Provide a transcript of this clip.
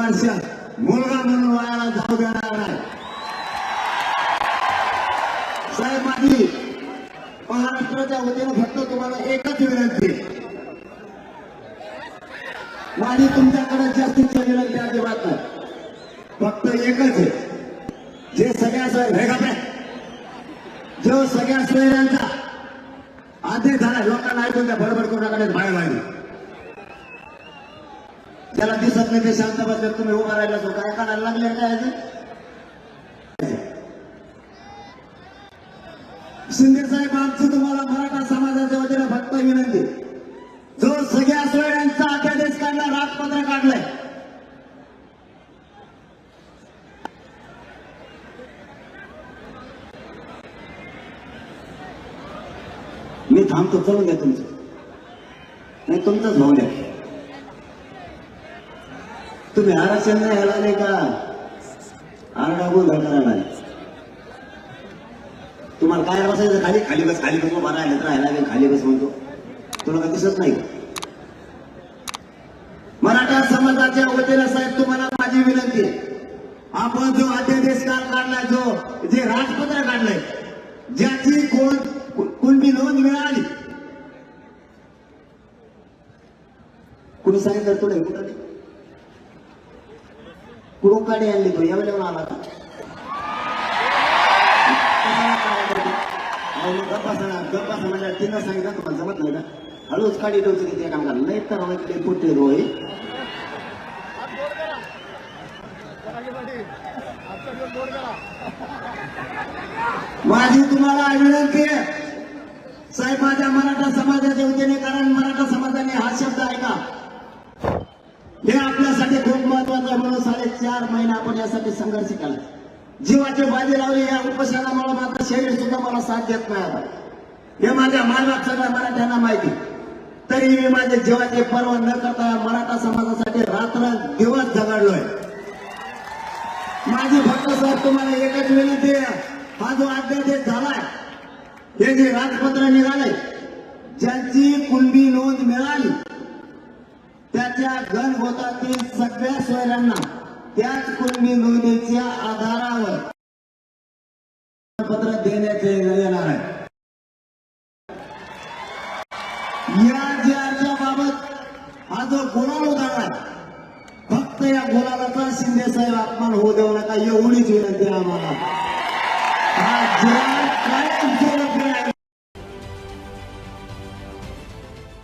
वर्ष मुलगा म्हणून वायाला जाऊ देणार नाही. साहेब माझी महाराष्ट्राच्या वतीनं फक्त तुम्हाला एकच विनंती माझी तुमच्याकडे जास्तीची विनंती अजिबात नाही. फक्त एकच आहे. जे सगळ्या सोय हे का जो सगळ्या सोयऱ्यांचा आदेश झाला लोकांना ऐकून त्या बरोबर कोणाकडे बाहेर लागली त्याला दिसत नाही ते शांत बसले तुम्ही उभा राहिला तो काय करायला लागले काय शिंदे साहेब आमचं तुम्हाला मराठा समाजाच्या वतीने फक्त विनंती. जो सगळ्या सोयऱ्यांचा अध्यादेश काढला राजपत्र काढलाय. मी थांबतो चलून द्या तुमचं. नाही तुमचंच भाऊ द्या. तुम्ही आरक्षण नाही ह्याला नाही का? आरडागून घटना नाही तुम्हाला काय बसायचं खाली? खाली बस खाली बस मला राहिलं तर राहायला खाली बस म्हणतो. तुला काय दिसत नाही मराठा समाजाच्या वतीनं साहेब तुम्हाला माझी विनंती आहे. आपण जो अध्यादेश काल काढलाय जो जे राजपत्र काढलंय ज्याची कोण कुणबी नोंद मिळाली? कुणी सांगितलं तुला कुठं? नाही कुठून काढी आणली तो यावेळेला आला का गप्पासना म्हणजे तिनं सांगितलं तुम्हाला जमत नाही का हळूच काढी ठेवतो किती काम करा नाही तर हवं ते पुढे रोय माझी तुम्हाला विनंती आहे साहेब माझ्या मराठा समाजाच्या वतीने कारण मराठा समाजाने हा शब्द ऐका हे आपल्यासाठी खूप महत्त्वाचा म्हणून चार महिने आपण यासाठी संघर्ष केला. जीवाचे बाजी लावले या उपोषणामुळे मात्र शरीर सुद्धा मला साथ देत नाही आता. हे माझ्या मालवाक सगळ्या मराठ्यांना माहिती. तरी मी माझ्या जीवाचे पर्व न करता मराठा समाजासाठी रात्र दिवस झगडलोय. माझी फक्त साहेब तुम्हाला एकच विनंती आहे. हा जो अध्यादेश झालाय हे जे राजपत्र निघालंय ज्यांची कुणबी नोंद मिळाली त्याच्या गणगोतातील सगळ्या सोयऱ्यांना त्याच कुणबी नोंदीच्या आधारावर पत्र देण्याचे येणार आहे. या ज्याच्या बाबत हा जो गुन्हा उदाहरण आहे फक्त या गुन्हाचा शिंदे साहेब अपमान होऊ देऊ नका एवढीच विनंती आहे आम्हाला.